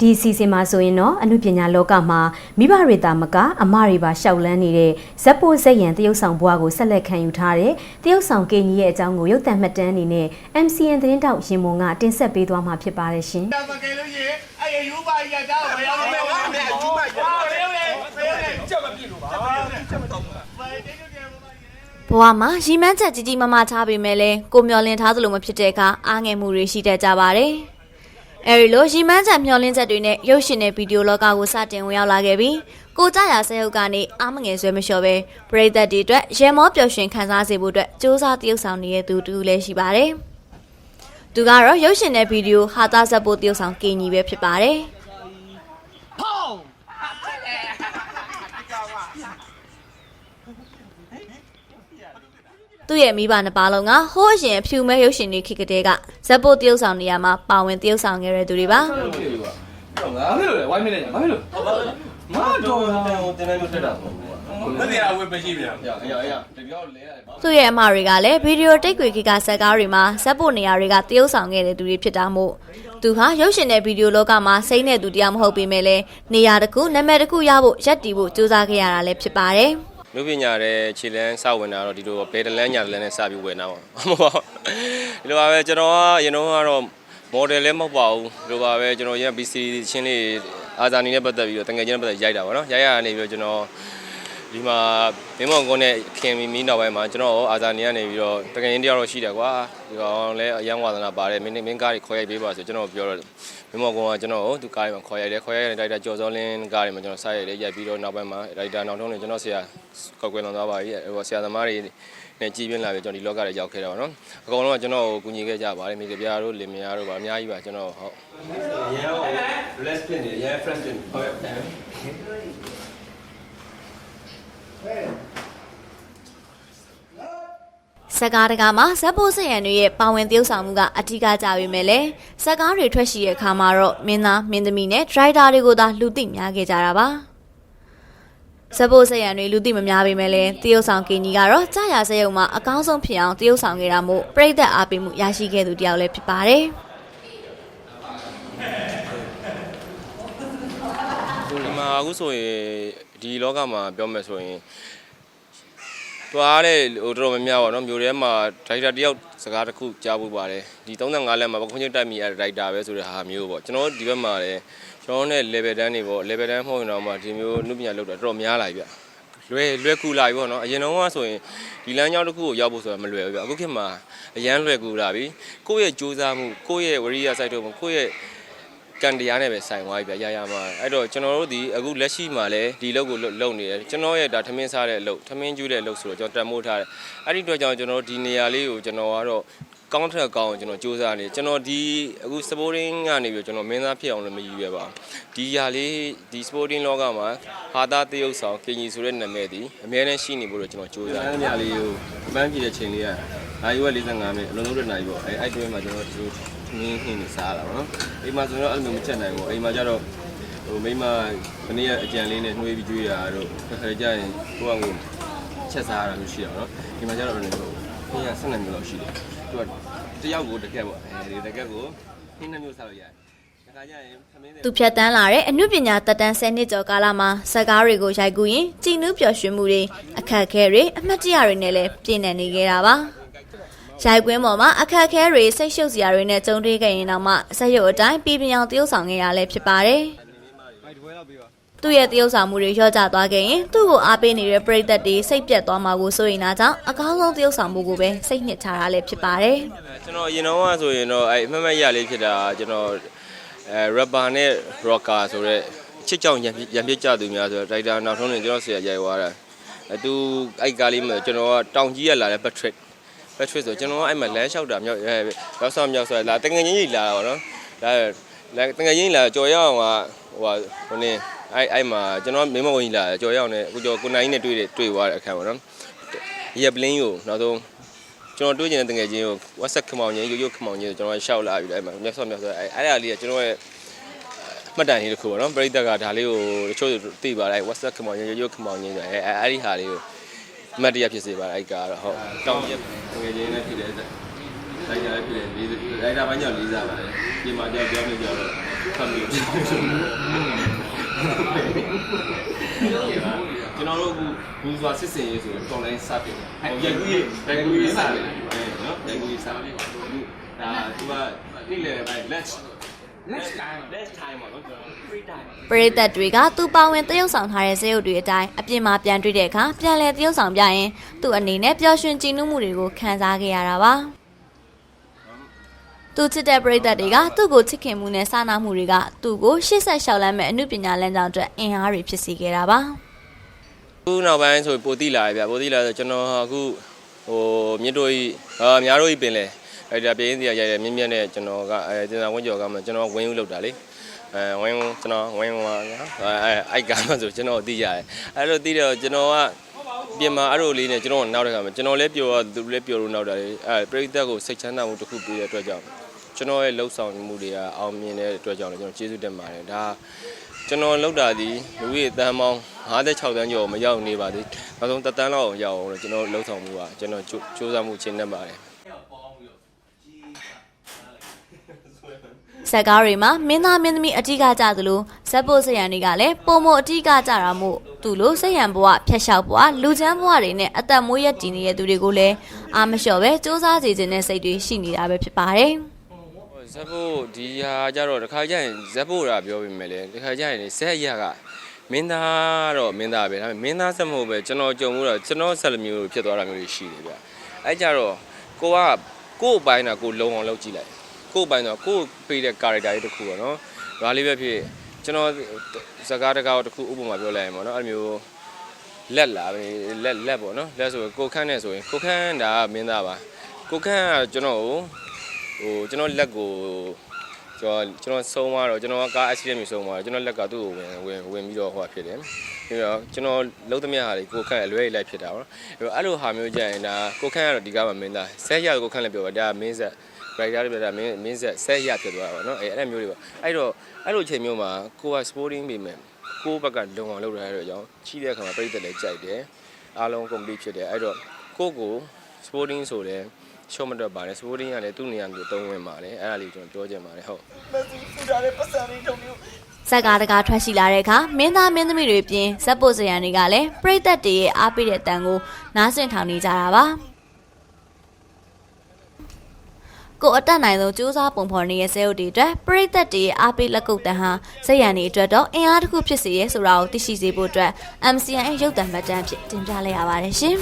ဒီအစီအစဉ်မှာဆိုရင်တော့အမှုပညာလောကမှာမိဘတွေတာမကအမတွေပါရှောက်လန်းနေတဲ့ဇက်ပိုဇက်ရန်တရုတ်ဆောင်ဘွားကိုဆက်လက်ခံယူထားတဲ့တရုတ်ဆောင်ကေညီရဲ့အကြောင်းကိုရုပ်သံမှတ်တမ်းအနေနဲ့ MCN သတင်းတောက်ရင်မုံကတင်ဆက်ပေးသွားမှာဖြစ်ပါတယ်ရှင်ဒါမကယ်လို့ရေအဲ့ရယူပါရတာဘယ်ရောက်လဲဝါနဲ့ယူပါရတာဘယ်ရောက်လဲဘယ်ရောက်လဲချက်မပြည့်လို့ပါချက်မတော့ဘူးဘယ်တိတ်တိတ်ပါပါဘဝမှာရီမန်းချက်ကြီးကြီးမားမားထားပေမဲ့လည်းကိုမျောလင့်ထားသလိုမဖြစ်တဲ့အခါအားငယ်မှုတွေရှိတတ်ကြပါတယ်။ အဲဒီလိုရီမန်းချက်မျောလင့်ချက်တွေနဲ့ရုပ်ရှင်တဲ့ဗီဒီယိုလောကကိုစတင်ဝင်ရောက်လာခဲ့ပြီးကိုကြရာဆဲဟုတ်ကနေအားမငယ်ဆွဲမလျှော်ပဲပရိသတ်တွေအတွက်ရေမောပျော်ရွှင်ခံစားစေဖို့အတွက်စ조사တရုပ်ဆောင်နေတဲ့သူတူလည်းရှိပါတယ်။သူကတော့ရုပ်ရှင်တဲ့ဗီဒီယိုဟာသားဆက်ဖို့တရုပ်ဆောင်ကင်ကြီးပဲဖြစ်ပါတယ်။ သူ့ရဲ့မိဘနှစ်ပါးလုံးကဟိုးအရင်အဖြူမဲ့ရုပ်ရှင်တွေခေတ်ကတည်းကဇက်ပိုတရုပ်ဆောင်နေရာမှာပါဝင်တရုပ်ဆောင်ခဲ့တဲ့သူတွေပါငါဖြစ်လို့လေဝိုင်းမနေဘာဖြစ်လို့မတော်တာတင်နေလို့တက်တာပေါ့ကွာဘယ်နေရာဝယ်မရှိပြန်။ရရရတပြောလဲရတယ်ပေါ့သူ့ရဲ့အမတွေကလည်းဗီဒီယိုတိတ်ခွေခေတ်ကဇက်ကားတွေမှာဇက်ပိုနေရာတွေကတရုပ်ဆောင်ခဲ့တဲ့သူတွေဖြစ်တာမို့သူဟာရုပ်ရှင်တဲ့ဗီဒီယိုလောကမှာစိမ့်တဲ့သူတရားမဟုတ်ပေမဲ့လည်းနေရာတစ်ခုနာမည်တစ်ခုရဖို့ရက်တီဖို့စူးစမ်းခဲ့ရတာလည်းဖြစ်ပါတယ် လူပညာတဲ့ခြေလန်းစဝင်တာတော့ဒီလိုဘယ်တလန်းညာတလန်းနဲ့စပြီးဝင်တာပေါ့မဟုတ်ပါဘူးဒီလိုပါပဲကျွန်တော်ကရင်တော့ကတော့ model လည်းမဟုတ်ပါဘူးဒီလိုပါပဲကျွန်တော်ရ BC ချင်းလေးအာဇာနီနဲ့ပတ်သက်ပြီးတော့တငယ်ချင်းနဲ့ပတ်သက်ရိုက်တာပေါ့နော်ရိုက်ရတာနေပြီးတော့ကျွန်တော် ဒီမှာမင်းမောင်ကုန်းနဲ့ခင်မီမီနောက်ပိုင်းမှာကျွန်တော်အာဇာနီကနေပြီးတော့တကယ်ရင်တယောက်တော့ရှိတယ်ကွာဒီကောင်လည်းအယံဝါသနာပါတယ်မင်းမင်းကားကြီးခေါ်ရိုက်ပေးပါဆိုကျွန်တော်ပြောတော့မင်းမောင်ကုန်းကကျွန်တော်ကိုသူကားကြီးမှာခေါ်ရိုက်တယ်ခေါ်ရိုက်တဲ့တိုက်တာကျော်စောလင်းကားတွေမှာကျွန်တော်စရိုက်တယ်ရိုက်ပြီးတော့နောက်ပိုင်းမှာတိုက်တာနောက်ထုံးနေကျွန်တော်ဆရာကောက်ကွယ်လွန်သွားပါပြီဟိုဆရာသမားတွေနဲ့ကြည်ပြင်းလာပြီးကျွန်တော်ဒီလောကထဲရောက်ခဲ့တာပါနော်အကောင်လုံးကကျွန်တော်ကိုကူညီခဲ့ကြပါတယ်မိကပြားတို့လင်မယားတို့ပါအများကြီးပါကျွန်တော်ဟုတ်။ရန်ဟို relax ဖြစ်နေရန် fresh ဖြစ်နေဟုတ် ရဲ့ဇက်ကားတကားမှာဇက်ပိုးစရံတွေရဲ့ပါဝင်တရုပ်ဆောင်မှုကအထူးကကြပေမဲ့လည်းဇက်ကားတွေထွက်ရှိတဲ့အခါမှာတော့မင်းသားမင်းသမီးနဲ့ဒရိုက်တာတွေကိုသာလူသိများခဲ့ကြတာပါဇက်ပိုးစရံတွေလူသိမများပေမဲ့လည်းတရုပ်ဆောင်ကင်ကြီးကတော့ကြာရစရုံမှာအကောင်းဆုံးဖြစ်အောင်တရုပ်ဆောင်ခဲ့တာမို့ပြိသက်အားပေးမှုရရှိခဲ့သူတယောက်လည်းဖြစ်ပါတယ် ဒီမှာအခုဆိုရင်ဒီလောကမှာပြောမယ်ဆိုရင်သွားတဲ့ဟိုတော်တော်များများပေါ့နော်မျိုးထဲမှာဒရိုက်တာတယောက်စကားတစ်ခုကြားဖို့ပါတယ်ဒီ35လက်မှာပခုံးချင်းတိုက်မိရတဲ့ဒရိုက်တာပဲဆိုတဲ့ဟာမျိုးပေါ့ကျွန်တော်တို့ဒီဘက်မှာလည်းကျွန်တော်တို့နဲ့ level တန်းတွေပေါ့ level တန်းမဟုတ်ရင်တော့မှဒီမျိုးနုပညာလောက်တာတော်တော်များလာပြီဗျလွယ်လွယ်ကူလာပြီပေါ့နော်အရင်တော့ကဆိုရင်ဒီလမ်းကြောင်းတစ်ခုကိုရောက်ဖို့ဆိုတာမလွယ်ဘူးဗျအခုခေတ်မှာအရန်လွယ်ကူလာပြီကိုယ့်ရဲ့စူးစမ်းမှုကိုယ့်ရဲ့ဝရိယစိုက်ထုတ်မှုကိုယ့်ရဲ့ ကန်တရားနဲ့ပဲဆိုင်သွားပြီဗျာရရမှာအဲ့တော့ကျွန်တော်တို့ဒီအခုလက်ရှိမှာလည်းဒီလုပ်ကိုလုပ်နေတယ်ကျွန်တော်ရဲ့ဒါထမင်းစားတဲ့အလုပ်ထမင်းကျွေးတဲ့အလုပ်ဆိုတော့ကျွန်တော်တန်မိုးထားတယ်အဲ့ဒီအတွက်ကြောင့်ကျွန်တော်ဒီနေရာလေးကိုကျွန်တော်ကတော့ကောင်းထက်ကောင်းအောင်ကျွန်တော်စူးစမ်းနေကျွန်တော်ဒီအခု sporting ကနေပြီးကျွန်တော်မင်းသားဖြစ်အောင်လည်းမရည်ရွယ်ပါဘူးဒီຢာလေးဒီ sporting လောကမှာဟာသားတရုပ်ဆောင်ကင်ကြီးဆိုတဲ့နာမည်ဒီအများနဲ့ရှိနေဖို့တော့ကျွန်တော်စူး။စမ်းအဲ့ဒီနေရာလေးကိုပန်းကြည့်တဲ့ချိန်လေးကနိုင်ရွက်45မိနစ်အလုံးလုံးတဲ့နိုင်ပေါ့။အဲ့အဲ့တွဲမှာကျွန်တော်တို့ နင်းနှင်းနေစားလာပါတော့။အိမ်မှာဆိုတော့အဲ့လိုမျိုးမချက်နိုင်ဘူး။အိမ်မှာကျတော့ဟိုမိမမနေ့ကအကြံလေးနဲ့နှွေးပြီးကျွေးတာတို့ခက်ခဲကြရင်ကိုယ့်အကိုချက်စားရတာမျိုးရှိတာနော်။ဒီမှာကျတော့လည်းဟိုခင်းရဆက်နိုင်မျိုးလောက်ရှိတယ်။သူကတယောက်ကိုတကက်ပေါ့။အဲဒီတကက်ကိုခင်းနှမျိုးစားလို့ရတယ်။ဒါခါကျရင်သမင်းတွေသူဖြတ်တန်းလာတဲ့အမှုပညာတက်တန်း10နှစ်ကျော်ကာလမှာဇက်ကားတွေကိုရိုက်ကူးရင်ကြည်နူးပျော်ရွှင်မှုတွေအခက်အခဲတွေအမှတ်တရတွေနဲ့လည်းပြည့်နေနေခဲ့တာပါ ရိုက်ကွင်းပေါ်မှာအခက်အခဲတွေစိတ်ရှုပ်စရာတွေနဲ့ကြုံတွေ့ခဲ့ရင်တော့မှဆက်ရုပ်အတိုင်းပြည်ပြောင်တရုပ်ဆောင်ခဲ့ရလဲဖြစ်ပါတယ်သူ့ရဲ့တရုပ်ဆောင်မှုတွေရော့ကျသွားခဲ့ရင်သူ့ကိုအားပေးနေတဲ့ပရိသတ်တွေစိတ်ပြတ်သွားမှာကိုစိုးရိမ်တာကြောင့်အကောင်းဆုံးတရုပ်ဆောင်မှုကိုပဲစိတ်နှစ်ချတာလည်းဖြစ်ပါတယ်ကျွန်တော်အရင်တော့ကဆိုရင်တော့အဲ့အမှတ်မှတ်ရလေးဖြစ်တာကျွန်တော်အဲ rapper နဲ့ rocker ဆိုတော့ချစ်ကြောင်ရံရံပြစ်ကြသူများဆိုတော့ writer နောက်ဆုံးနေကျွန်တော်ဆရာရိုက်သွားတာအဲသူအဲ့ကားလေးမှာကျွန်တော်ကတောင်ကြီးရလာတဲ့ Patrick Patrick ဆိုကျွန်တော်ကအဲ့မှာလမ်းလျှောက်တာမြောက်အဲရောက်ဆောင်မြောက်ဆိုလာတငယ်ချင်းကြီးလာတာပေါ့နော်ဒါလာတငယ်ချင်းလာကြော်ရအောင်ကဟိုဟာဟိုနေအဲ့အဲ့မှာကျွန်တော်မင်းမဝင်ကြီးလာကြော်ရအောင်နဲ့အခုကျော်ကိုနိုင်နဲ့တွေ့တယ်တွေ့သွားတဲ့အခါပေါ့နော်ရက်ပလင်းကိုနောက်ဆုံးကျွန်တော်တွေးကျင်တဲ့တငယ်ချင်းကို WhatsApp ခမောင်ချင်းရိုးရိုးခမောင်ချင်းကိုကျွန်တော်ရှောက်လာပြီလေအဲ့မှာမြတ်စောမြတ်စောအဲ့အဲ့ဒါလေးကကျွန်တော်ရဲ့မှတ်တိုင်လေးတစ်ခုပေါ့နော်ပရိသတ်ကဒါလေးကိုတချို့သိပါတယ် WhatsApp ခမောင်ချင်းရိုးရိုးခမောင်ချင်းဆိုအဲ့အဲ့ဒီဟာလေးကို အမှတ်တရဖြစ်စေပါတယ်အဲ့ကတော့ဟုတ်တောင်းရက်ငွေချင်းနဲ့ဖြစ်တဲ့တိုက်ကြလည်းဖြစ်တယ်လေးတိုက်တာပိုင်းကြောင့်လေးစားပါတယ်ဒီမှာကြောက်ပြောနေကြတော့ဖတ်ပြီးကျွန်တော်တို့အခုဘူးစွာစစ်စင်ရေးဆိုတော့ online စတင်တယ်။ဟိုရိုက်ကူးရေးရိုက်ကူးရေးစတယ်။နော်ရိုက်ကူးရေးစတယ်။ဒါသူကနေ့လေပဲ let's let's time let's time ပေါ့နော်ကျွန်တော် free time ပရိသတ်တွေကသူပါဝင်တရုပ်ဆောင်ထားတဲ့ဇာတ်ရုပ်တွေအတိုင်းအပြင်မှာပြန်တွေ့တဲ့အခါပြန်လည်တရုပ်ဆောင်ပြရင်သူ့အနေနဲ့ပျော်ရွှင်ကြည်နူးမှုတွေကိုခံစားခဲ့ရတာပါသူချစ်တဲ့ပရိသတ်တွေကသူ့ကိုချစ်ခင်မှုနဲ့စာနာမှုတွေကသူ့ကိုရှေ့ဆက်လျှောက်လန်းမဲ့အမှုပညာလမ်းကြောင်းအတွက်အင်အားတွေဖြစ်စေခဲ့တာပါခုနောက်ပိုင်းဆိုပိုတိလာရဗျပိုတိလာဆိုကျွန်တော်အခုဟိုမြစ်တို့ကြီးအာများတို့ကြီးပင်လေ အဲ့ဒါပြင်းစရာရိုက်တယ်မြင့်မြတ်နဲ့ကျွန်တော်ကအဲတင်စာဝင်းကျော်ကမှကျွန်တော်ဝင်းဦးလောက်တာလေအဲဝင်းဦးကျွန်တော်ဝင်းဦးကအဲအိုက်ကမှဆိုကျွန်တော်သိရတယ်အဲ့လိုသိတော့ကျွန်တော်ကပြင်မာအဲ့လိုလေးနဲ့ကျွန်တော်နောက်တဲ့ခါမှာကျွန်တော်လည်းပျော်တော့သူလည်းပျော်လို့နောက်တာလေအဲပရိသတ်ကိုစိတ်ချမ်းသာမှုတစ်ခုပေးတဲ့အတွက်ကြောင့်ကျွန်တော်ရဲ့လှုပ်ဆောင်မှုတွေကအောင်မြင်တဲ့အတွက်ကြောင့်လည်းကျွန်တော်ကျေးဇူးတင်ပါတယ်ဒါကျွန်တော်လောက်တာဒီလူကြီးတန်းပေါင်း56တန်းကျော်မရောက်နေပါသေးနောက်ဆုံးတစ်တန်းလောက်အောင်ရောက်အောင်လို့ကျွန်တော်လှုပ်ဆောင်မှုကကျွန်တော်ကြိုစူးစမ်းမှုချင်းနေပါတယ် ဇက်ကားတွေမှာမင်းသားမင်းသမီးအတိကကြသလိုဇက်ဖို့ဇက်ရန်တွေကလည်းပုံမအတိကကြတာမို့သူလိုဇက်ရန်ဘဝဖျက်လျှောက်ဘဝလူချမ်းဘဝတွေနဲ့အသက်မွေးရတည်နေတဲ့သူတွေကိုလည်းအာမလျှော့ပဲစူးစမ်းစီခြင်းတဲ့စိတ်တွေရှိနေတာပဲဖြစ်ပါတယ်ဇက်ဖို့ဒီဟာကြတော့တစ်ခါကျရင်ဇက်ဖို့တာပြောပြမယ်လေတစ်ခါကျရင်ဇက်ရကမင်းသားတော့မင်းသားပဲဒါပေမဲ့မင်းသားဆက်မဟုတ်ပဲကျွန်တော်ကြုံမှုတော့ကျွန်တော်ဆက်လိုမျိုးဖြစ်သွားတာမျိုးတွေရှိတယ်ဗျအဲကြတော့ကိုကကို့အပိုင်းတာကိုလုံအောင်လုပ်ကြည့်လိုက် ကို့အပိုင်းတော့ကို့ပေးတဲ့ character လေးတစ်ခုပေါ့နော်ဒါလေးပဲဖြစ်ကျွန်တော်စကားတကားတစ်ခုဥပမာပြောလိုက်ရင်ပေါ့နော်အဲ့လိုမျိုးလက်လာပဲလက်လက်ပေါ့နော်လက်ဆိုရင်ကိုခန့်နဲ့ဆိုရင်ကိုခန့်ဒါကမင်းသားပါကိုခန့်ကကျွန်တော်ကိုဟိုကျွန်တော်လက်ကို ကျွန်တော်ကျွန်တော်ဆုံးသွားတော့ကျွန်တော်ကကား accident မျိုးဆုံးသွားတော့ကျွန်တော်လက်ကသူ့ကိုဝင်ဝင်ဝင်ပြီးတော့ဟိုဖြစ်တယ်ပြီးတော့ကျွန်တော်လုံးသမျှဟာလေကိုခန့်အလွဲလိုက်ဖြစ်တာပေါ့နော်အဲ့လိုဟာမျိုးကြရင်ဒါကိုခန့်ကတော့ဒီကားမှာမင်းသားဆက်ရကိုခန့်လည်းပြောပါဒါမင်းဆက် writer တွေပြောတာမင်းမင်းဆက်ဆက်ရဖြစ်သွားတာပေါ့နော်အဲ့အဲ့မျိုးတွေပေါ့အဲ့တော့အဲ့လိုအချိန်မျိုးမှာကိုက sporting ပေမဲ့ကိုယ့်ဘက်ကလုံအောင်လုပ်ရတဲ့အကြောင်းကြီးတဲ့အခါမှာပြိတ္တလည်းကြိုက်တယ်အားလုံး complete ဖြစ်တယ်အဲ့တော့ကိုယ့်ကို sporting ဆိုတယ် ရှုံးမတွက်ပါတယ် sporting ကလည်းသူ့နေရာမျိုးသုံးဝင်ပါတယ်အဲ့ဒါလေးကျွန်တော်ပြောချင်ပါတယ်ဟုတ်ဇက်ကားတကားထွက်ရှိလာတဲ့အခါမင်းသားမင်းသမီးတွေပြင်ဇက်ဖို့ဇက်ရန်တွေကလည်းပရိသတ်တွေရဲ့အားပေးတဲ့အတန်ကိုနားဆင်ထောင်နေကြတာပါကိုအတက်နိုင်ဆုံးစူးစမ်းပုံဖော်နေတဲ့ဇဲုပ်တွေအတွက်ပရိသတ်တွေရဲ့အားပေးလက်ကုပ်တန်ဟာဇက်ရန်တွေအတွက်တော့အင်အားတစ်ခုဖြစ်စေရဲဆိုတာကိုသိရှိစေဖို့အတွက် MCN ရဲ့ရုပ်သံမှတ်တမ်းဖြစ်တင်ပြလိုက်ရပါတယ်ရှင်